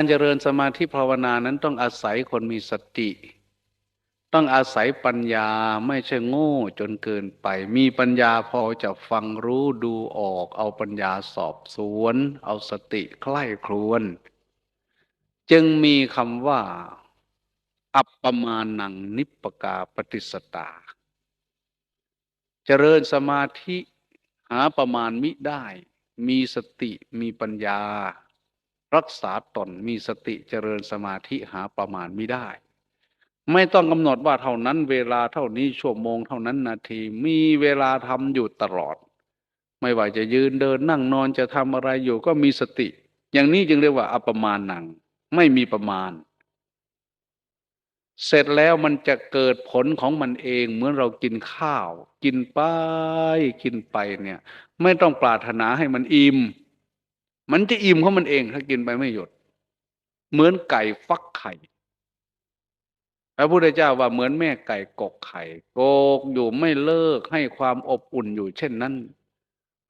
การเจริญสมาธิภาวนานั้นต้องอาศัยคนมีสติ ต้องอาศัยปัญญาไม่ใช่โง่จนเกินไป มีปัญญาพอจะฟังรู้ดูออก เอาปัญญาสอบสวน เอาสติใคร่ครวน จึงมีคำว่า อัปปมาณังนิปปกาปฏิสตา เจริญสมาธิหาประมาณมิได้ มีสติมีปัญญา รักษาตนมีสติเจริญสมาธิหาประมาณมิได้ ไม่ต้องกำหนดว่าเท่านั้นเวลาเท่านี้ชั่วโมงเท่านั้นนาทีมีเวลาทำอยู่ตลอด ไม่ว่าจะยืนเดินนั่งนอนจะทำอะไรอยู่ก็มีสติ อย่างนี้จึงเรียกว่าอัปมาณนัง ไม่มีประมาณ เสร็จแล้วมันจะเกิดผลของมันเองเหมือนเรากินข้าว กินไปกินไปเนี่ย ไม่ต้องปรารถนาให้มันอิ่ม มันจะอิ่มของมันเอง ถ้ากินไปไม่หยุด เหมือนไก่ฟักไข่พระพุทธเจ้าว่าเหมือนแม่ไก่กกไข่กกอยู่ไม่เลิกให้ความอบอุ่นอยู่เช่นนั้น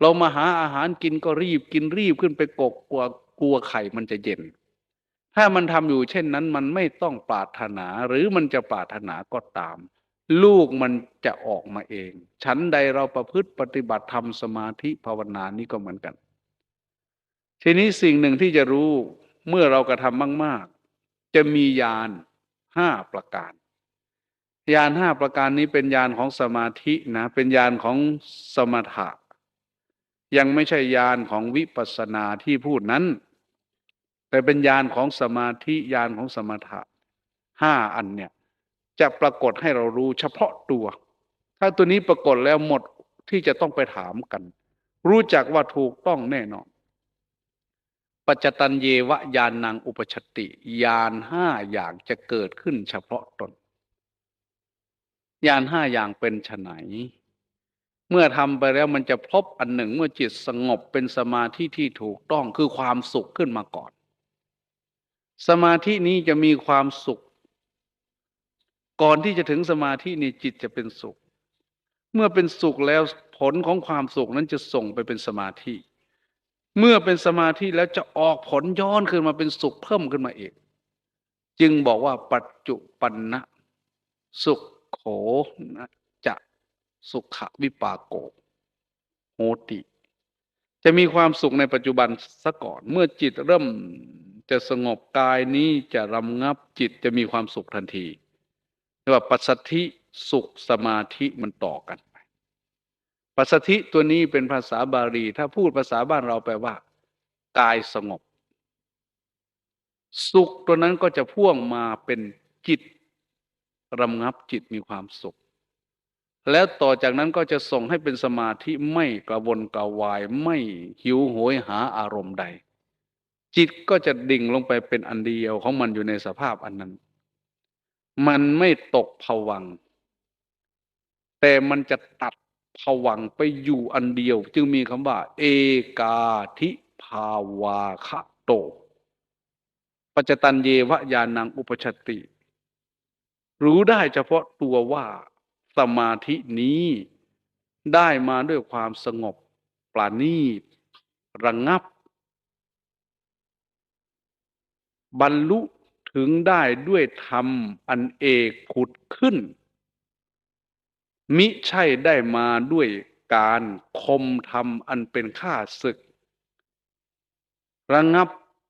เรามาหาอาหารกินก็รีบกินรีบขึ้นไปกกกลัวกลัวไข่มันจะเย็น ถ้ามันทำอยู่เช่นนั้น มันไม่ต้องปรารถนา หรือมันจะปรารถนาก็ตาม ลูกมันจะออกมาเองฉันใดเราประพฤติปฏิบัติธรรมสมาธิภาวนานี้ก็เหมือนกัน ทีนี้สิ่งหนึ่งที่จะรู้เมื่อเรากระทำมาก ๆ จะมียานห้าประการ ยานห้าประการนี้เป็นยานของสมาธินะ เป็นยานของสมถะ ยังไม่ใช่ยานของวิปัสสนาที่พูดนั้น แต่เป็นยานของสมาธิยานของสมถะห้าอันเนี่ยจะปรากฏให้เรารู้เฉพาะตัว ถ้าตัวนี้ปรากฏแล้วหมดที่จะต้องไปถามกัน รู้จักว่าถูกต้องแน่นอน ปัจจตันเยวะยานนางอุปชติยานห้าอย่างจะเกิดขึ้นเฉพาะตนยานห้าอย่างเป็นไฉนเมื่อทำไปแล้วมันจะพบอันหนึ่งเมื่อจิตสงบเป็นสมาธิที่ถูกต้องคือความสุขขึ้นมาก่อน สมาธินี้จะมีความสุข ก่อนที่จะถึงสมาธินี่จิตจะเป็นสุข เมื่อเป็นสุขแล้วผลของความสุขนั้นจะส่งไปเป็นสมาธิ เมื่อเป็นสมาธิแล้วจะออกผลย้อนขึ้นมาเป็นสุขเพิ่มขึ้นมาเองจึงบอกว่าปัจจุปันนะสุขโขนะจะสุขวิปากโกโหติ จะมีความสุขในปัจจุบันซะก่อน เมื่อจิตเริ่มจะสงบกายนี้จะรำงับจิตจะมีความสุขทันทีเรียกว่าปัสสธิสุขสมาธิมันต่อกัน ปัสสธิตัวนี้เป็นภาษาบาลี ถ้าพูดภาษาบ้านเราแปลว่า กายสงบ สุขตัวนั้นก็จะพ่วงมาเป็นจิตรำงับจิตมีความสุข แล้วต่อจากนั้นก็จะส่งให้เป็นสมาธิไม่กระวนกระวาย ไม่หิวโหยหาอารมณ์ใด จิตก็จะดิ่งลงไปเป็นอันเดียวของมันอยู่ในสภาพอันนั้น มันไม่ตกผวัง แต่มันจะตัด ผวังไปอยู่อันเดียว จึงมีคำว่า เอกาธิภาวาคะโต ปัจจตันเยวะยานังอุปชติ รู้ได้เฉพาะตัวว่าสมาธินี้ได้มาด้วยความสงบปราณีตระงงับ บรรลุถึงได้ด้วยธรรมอันเอกผุดขึ้น มิใช่ได้มาด้วยการคมทำอันเป็นข้าศึก ระงับ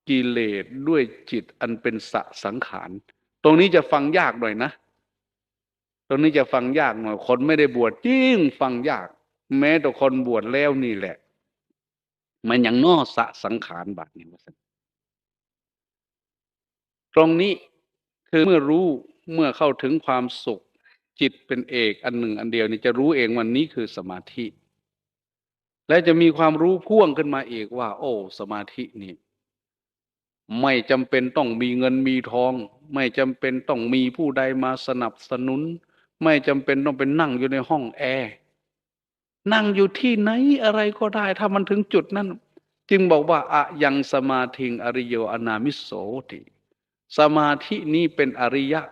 กิเลสด้วยจิตอันเป็นสะสังขาร ตรงนี้จะฟังยากหน่อยนะ ตรงนี้จะฟังยากหน่อย คนไม่ได้บวชยิ่งฟังยาก แม้แต่คนบวชแล้วนี่แหละ มันยังนอสะสังขารบาดนี่มาตรงนี้คือเมื่อรู้เมื่อเข้าถึงความสุข จิตเป็นเอกอันหนึ่งอันเดียวนี่จะรู้เองวันนี้คือสมาธิ และจะมีความรู้พ่วงขึ้นมาเอกว่า โอ้ สมาธินี่ไม่จำเป็นต้องมีเงินมีทอง ไม่จำเป็นต้องมีผู้ใดมาสนับสนุน ไม่จำเป็นต้องเป็นนั่งอยู่ในห้องแอร์นั่งอยู่ที่ไหนอะไรก็ได้ ถ้ามันถึงจุดนั้น จึงบอกว่าอะยังสมาธิงอริโยอนามิโสติสมาธินี้เป็นอริยะ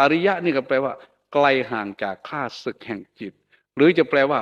อริยะนี่ก็แปลว่า ไกลห่างจากข้าศึกแห่งจิต หรือจะแปลว่า